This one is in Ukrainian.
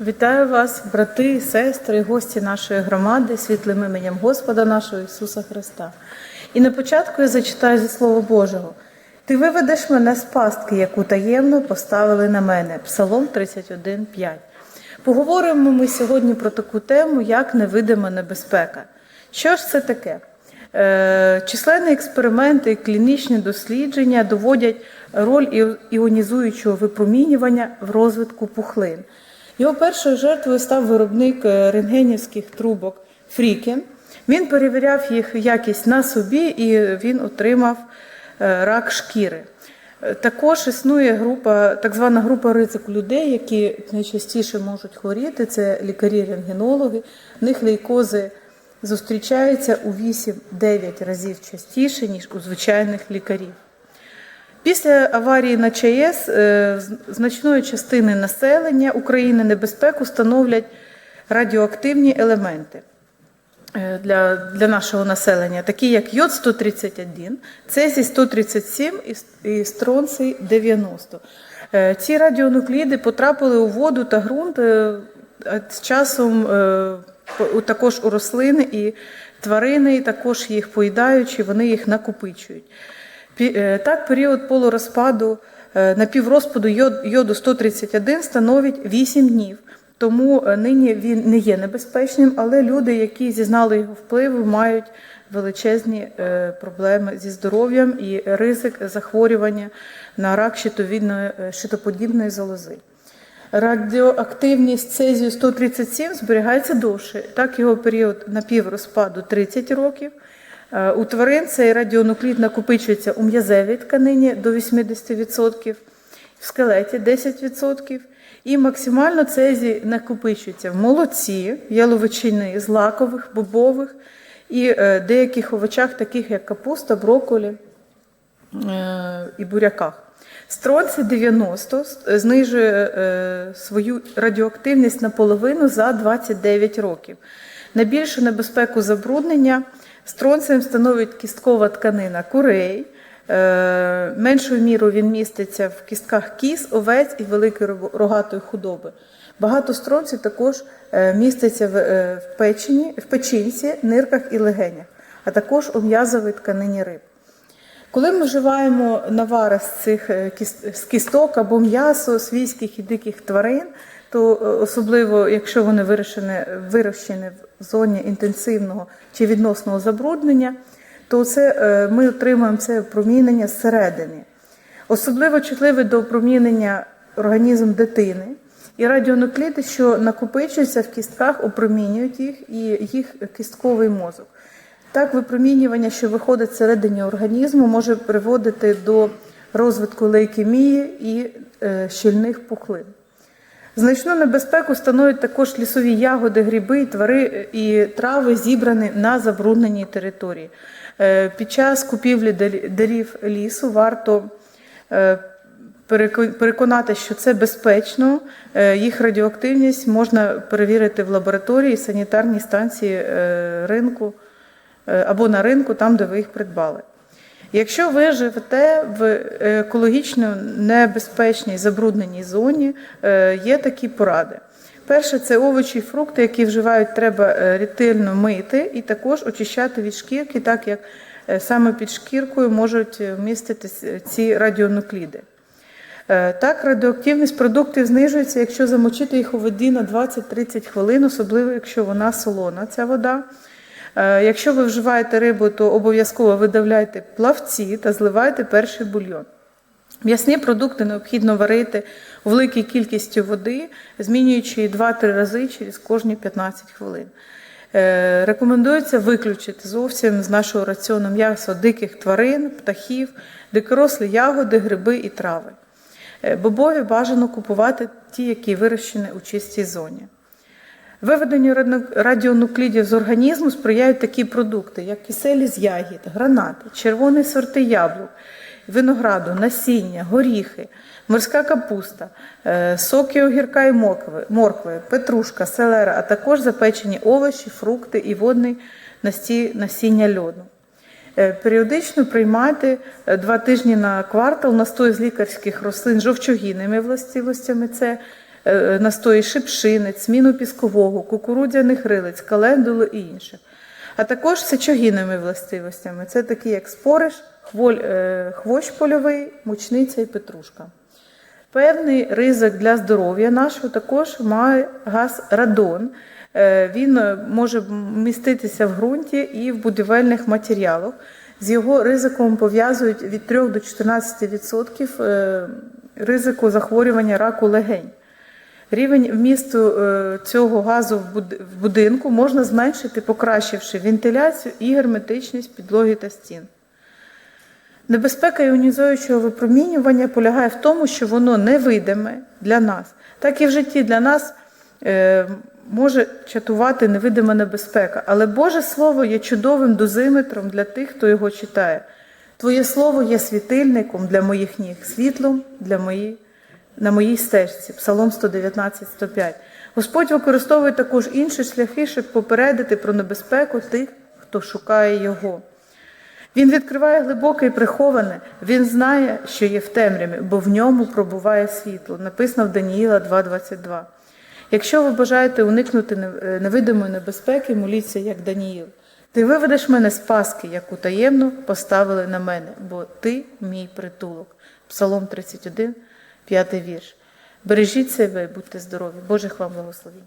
Вітаю вас, брати, сестри, гості нашої громади, світлим іменем Господа нашого Ісуса Христа. І на початку я зачитаю зі Слова Божого. Ти виведеш мене з пастки, яку таємно поставили на мене. Псалом 31,5. Поговоримо ми сьогодні про таку тему, як невидима небезпека. Що ж це таке? Е, Численні експерименти і клінічні дослідження доводять роль іонізуючого випромінювання в розвитку пухлин. Його першою жертвою став виробник е, рентгенівських трубок Фрікен. Він перевіряв їх якість на собі і він отримав е, рак шкіри. Е, Також існує група, так звана група ризику людей, які найчастіше можуть хворіти. Це лікарі-рентгенологи. В них лейкози зустрічаються у 8-9 разів частіше, ніж у звичайних лікарів. Після аварії на ЧАЕС е, значної частини населення України небезпеку становлять радіоактивні елементи е, для, для нашого населення, такі як йод 131, цезій 137 і с- і стронций 90. Е, Ці радіонукліди потрапили у воду та ґрунт з часом також у рослини і тварини, і також їх поїдаючи, вони їх накопичують. Е, Так, період полурозпаду е, напіврозпаду йоду 131 становить 8 днів. Тому е, нині він не є небезпечним, але люди, які зізнали його впливу, мають величезні проблеми зі здоров'ям і ризик захворювання на рак щитовідної щитоподібної залози. Радіоактивність цезію 137 зберігається довше. Так, його період напіврозпаду 30 років. Е, У тварин цей радіонуклід накопичується у м'язевій тканині до 80%, в скелеті 10%. І максимально цезій накопичується в молоці, яловичини, злакових, бобових і е, деяких овочах, таких як капуста, брокколі е, і буряках. Стронцій 90 знижує свою радіоактивність наполовину за 29 років. Найбільшу небезпеку забруднення стронцієм становить кісткова тканина курей. Е, Меншою мірою він міститься в кістках кіз, овець і великої рогатої худоби. Багато стронців також е, міститься в, е, печені, в печінці, нирках і легенях, а також у м'язовій тканині риб. Коли ми вживаємо навари з цих з кісток або м'ясо свійських і диких тварин, то е, особливо якщо вони вирощені, вирощені в зоні інтенсивного чи відносного забруднення, то це е, ми отримуємо це опромінення зсередини. Особливо чутливий до опромінення організм дитини. І радіонукліди, що накопичуються в кістках, опромінюють їх і їх кістковий мозок. Так, випромінювання, що виходить всередині організму, може приводити до розвитку лейкемії і е, щільних пухлин. Значну небезпеку становлять також лісові ягоди, гриби, твари і трави, зібрані на забрудненій території. Е, Під час купівлі дерев лісу варто е, переконати, що це безпечно. Е, Їх радіоактивність можна перевірити в лабораторії, санітарній станції е, ринку е, або на ринку, там, де ви їх придбали. Якщо ви живете в екологічно небезпечній забрудненій зоні, е, є такі поради. Перше, це овочі і фрукти, які вживають, треба е, ретельно мити і також очищати від шкірки, так як е, саме під шкіркою можуть е, вміститись е, ці радіонукліди. Е, Так, радіоактивність продуктів знижується, якщо замочити їх у воді на 20-30 хвилин, особливо якщо вона солона, ця вода. Е, Якщо ви вживаєте рибу, то обов'язково видавляйте плавці та зливайте перший бульйон. М'ясні продукти необхідно варити у великій кількості води, змінюючи її 2-3 рази через кожні 15 хвилин. Е, Рекомендується виключити зовсім з нашого раціону м'ясо диких тварин, птахів, дикорослі ягоди, гриби і трави. Е, Бобові бажано купувати ті, які вирощені у чистій зоні. Виведенню радіонуклідів з організму сприяють такі продукти, як киселі з ягід, гранати, червоні сорти яблук, винограду, насіння, горіхи, морська капуста, е, соки огірка і моркви, петрушка, селера, а також запечені овочі, фрукти і водний насіння льоду. Е, Періодично приймати е, два тижні на квартал настой з лікарських рослин жовчогінними властивостями. Це настої шипшини, цміну піскового, кукурудзяних рилиць, календули і інших. А також сечогінними властивостями. Це такі, як спориш, е, хвощ польовий, мучниця і петрушка. Певний ризик для здоров'я нашого також має газ радон. Е, Він е, може міститися в ґрунті і в будівельних матеріалах. З його ризиком пов'язують від 3 до 14% е, ризику захворювання раку легень. Рівень вмісту е, цього газу в будинку можна зменшити, покращивши вентиляцію і герметичність підлоги та стін. Небезпека іонізуючого випромінювання полягає в тому, що воно невидиме для нас, так і в житті для нас е, може чатувати невидима небезпека. Але Боже Слово є чудовим дозиметром для тих, хто його читає. Твоє слово є світильником для моїх ніг, світлом для моїх, на моїй стежці. Псалом 119, 105. Господь використовує також інші шляхи, щоб попередити про небезпеку тих, хто шукає його. Він відкриває глибоке і приховане, він знає, що є в темряві, бо в ньому пробуває світло. Написано в Даніїла 2.22. Якщо ви бажаєте уникнути е, невидимої небезпеки, моліться, як Даніїл. Ти виведеш мене з паски, яку таємно поставили на мене, бо ти мій притулок. Псалом 31, 5 вірш. Бережіть себе, будьте здорові. Божих вам благословень.